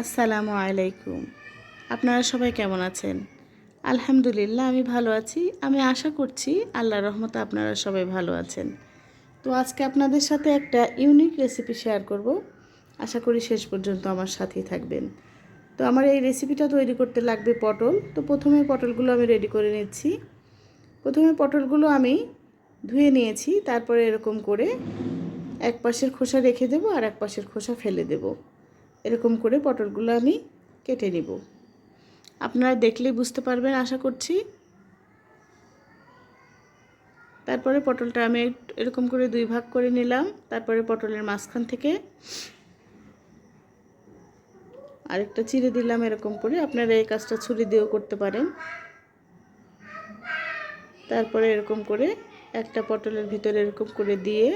আসসালামু আলাইকুম। আপনারা সবাই কেমন আছেন? আলহামদুলিল্লাহ, আমি ভালো আছি। আমি আশা করছি আল্লাহর রহমতে আপনারা সবাই ভালো আছেন। তো আজকে আপনাদের সাথে একটা ইউনিক রেসিপি শেয়ার করব। আশা করি শেষ পর্যন্ত আমার সাথেই থাকবেন। তো আমার এই রেসিপিটা তৈরি করতে লাগবে পটল। তো প্রথমে পটলগুলো আমি রেডি করে নিচ্ছি। প্রথমে পটলগুলো আমি ধুয়ে নিয়েছি। তারপরে এরকম করে এক পাশের খোসা রেখে দেবো আর এক পাশের খোসা ফেলে দেবো। এরকম করে পটলগুলো আমি কেটে নিব। আপনারা দেখলেই বুঝতে পারবেন, আশা করছি। তারপরে পটলটা আমি এরকম করে দুই ভাগ করে নিলাম। তারপরে পটলের মাঝখান থেকে আরেকটা চিড়ে দিলাম এরকম করে। আপনারা এই কাজটা ছুরি দিয়েও করতে পারেন। তারপরে এরকম করে একটা পটলের ভিতরে এরকম করে দিয়ে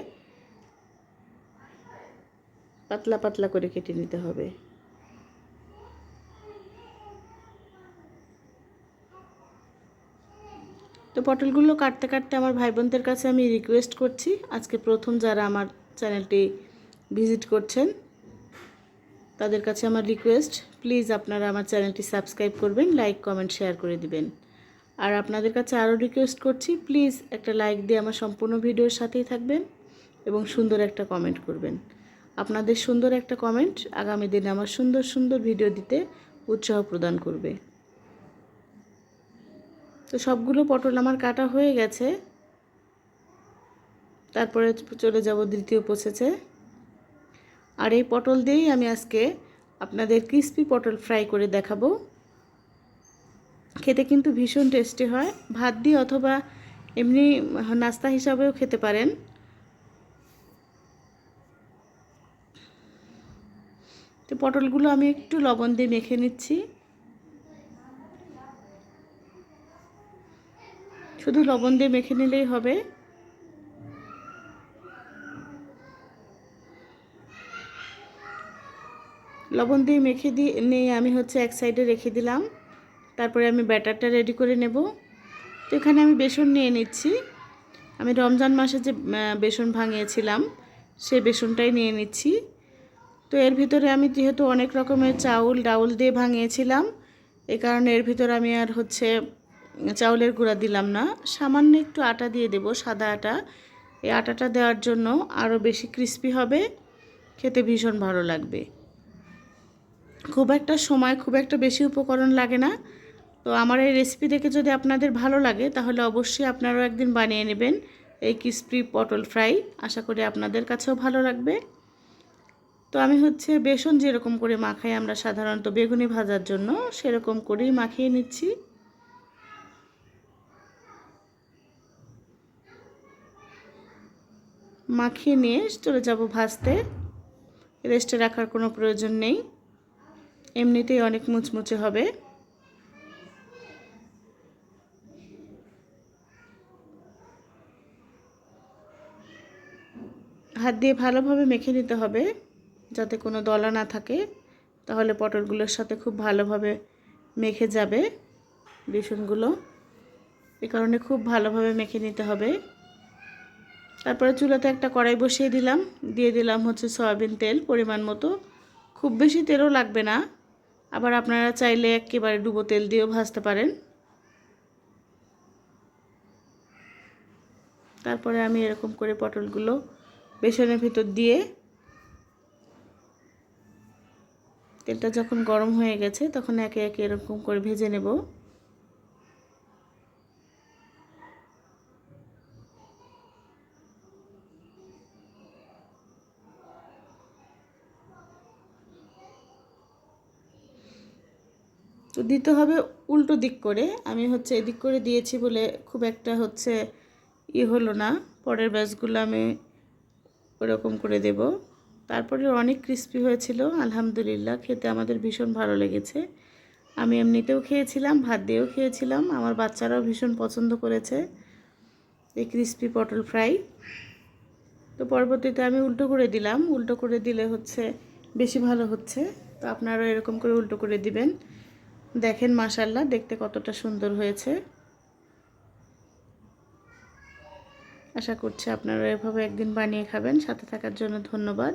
পাতলা পাতলা করে কেটে নিতে হবে। তো পটলগুলো কাটতে কাটতে আমার ভাই বোনদের কাছে আমি রিকোয়েস্ট করছি। আজকে প্রথম যারা আমার চ্যানেলটি ভিজিট করছেন, তাদের কাছে আমার রিকোয়েস্ট প্লিজ আপনারা আমার চ্যানেলটি সাবস্ক্রাইব করবেন লাইক কমেন্ট শেয়ার করে দিবেন। আর আপনাদের কাছে আরও রিকোয়েস্ট করছি প্লিজ একটা লাইক দিয়ে আমার সম্পূর্ণ ভিডিওর সাথেই থাকবেন এবং সুন্দর একটা কমেন্ট করবেন। আপনাদের সুন্দর একটা কমেন্ট আগামী দিনে আমার সুন্দর সুন্দর ভিডিও দিতে উৎসাহ প্রদান করবে। তো সবগুলো পটল আমার কাটা হয়ে গেছে। তারপরে চলে যাব দ্বিতীয় প্রসেসে আর এই পটল দিয়েই আমি আজকে আপনাদের ক্রিস্পি পটল ফ্রাই করে দেখাবো। খেতে কিন্তু ভীষণ টেস্টি হয়। ভাত দিয়ে অথবা এমনি নাস্তা হিসাবেও খেতে পারেন। তো পটলগুলো আমি একটু লবণ দিয়ে মেখে নিচ্ছি। শুধু লবণ দিয়ে মেখে নিলেই হবে। লবণ দিয়ে মেখে দিয়ে নিয়ে আমি হচ্ছে এক সাইডে রেখে দিলাম। তারপরে আমি ব্যাটারটা রেডি করে নেব। তো এখানে আমি বেসন নিয়ে নিচ্ছি। আমি রমজান মাসে যে বেসন ভাঙিয়েছিলাম সেই বেসনটাই নিয়ে নিচ্ছি। তো এর ভিতরে আমি যেহেতু অনেক রকমের চাউল, ডাউল দিয়ে ভাঙিয়েছিলাম এই কারণে এর ভিতরে আমি আর হচ্ছে চাউলের গুঁড়া দিলাম না। সামান্য একটু আটা দিয়ে দেব, সাদা আটা। এই আটাটা দেওয়ার জন্য আরও বেশি ক্রিস্পি হবে, খেতে ভীষণ ভালো লাগবে। খুব একটা সময়, খুব একটা বেশি উপকরণ লাগে না। তো আমার এই রেসিপি দেখে যদি আপনাদের ভালো লাগে, তাহলে অবশ্যই আপনারাও একদিন বানিয়ে নেবেন এই ক্রিস্পি পটল ফ্রাই আশা করি আপনাদের কাছেও ভালো লাগবে। তো আমি হচ্ছে বেসন যেরকম করে মাখাই আমরা সাধারণত বেগুনি ভাজার জন্য, সেরকম করেই মাখিয়ে নিচ্ছি। মাখিয়ে নিয়ে চলে যাব ভাজতে। রেস্টে রাখার কোনো প্রয়োজন নেই। এমনিতেই অনেক মুচমুচে হবে। হাত দিয়ে ভালোভাবে মেখে নিতে হবে। যাতে কোনো দলা না থাকে, তাহলে পটলগুলোর সাথে খুব ভালোভাবে মেখে যাবে বেসনগুলো। এ কারণে খুব ভালোভাবে মেখে নিতে হবে। তারপরে চুলাতে একটা কড়াই বসিয়ে দিলাম। দিয়ে দিলাম হচ্ছে সয়াবিন তেল পরিমাণ মতো। খুব বেশি তেলও লাগবে না। আবার আপনারা চাইলে একেবারে ডুবো তেল দিয়েও ভাজতে পারেন। তারপরে আমি এরকম করে পটলগুলো বেসনের ভিতর দিয়ে তেলটা যখন গরম হয়ে গেছে, তখন একে একে এরকম করে ভেজে নেব। তো দিতে হবে উল্টো দিক করে। আমি হচ্ছে এদিক করে দিয়েছি বলে খুব একটা হচ্ছে ই হলো না। পরের ব্যাচগুলো আমি ওরকম করে দেব। তারপরে অনেক ক্রিস্পি হয়েছিল, আলহামদুলিল্লাহ। খেতে আমাদের ভীষণ ভালো লেগেছে। আমি এমনিতেও খেয়েছিলাম, ভাত দিয়েও খেয়েছিলাম। আমার বাচ্চারাও ভীষণ পছন্দ করেছে এই ক্রিস্পি পটল ফ্রাই তো পরবর্তীতে আমি উল্টো করে দিলাম। উল্টো করে দিলে হচ্ছে বেশি ভালো হচ্ছে। তো আপনারা এরকম করে উল্টো করে দিবেন। দেখেন মাসাল্লাহ দেখতে কতটা সুন্দর হয়েছে। আশা করছি আপনারা এভাবে একদিন বানিয়ে খাবেন। সাথে থাকার জন্য ধন্যবাদ।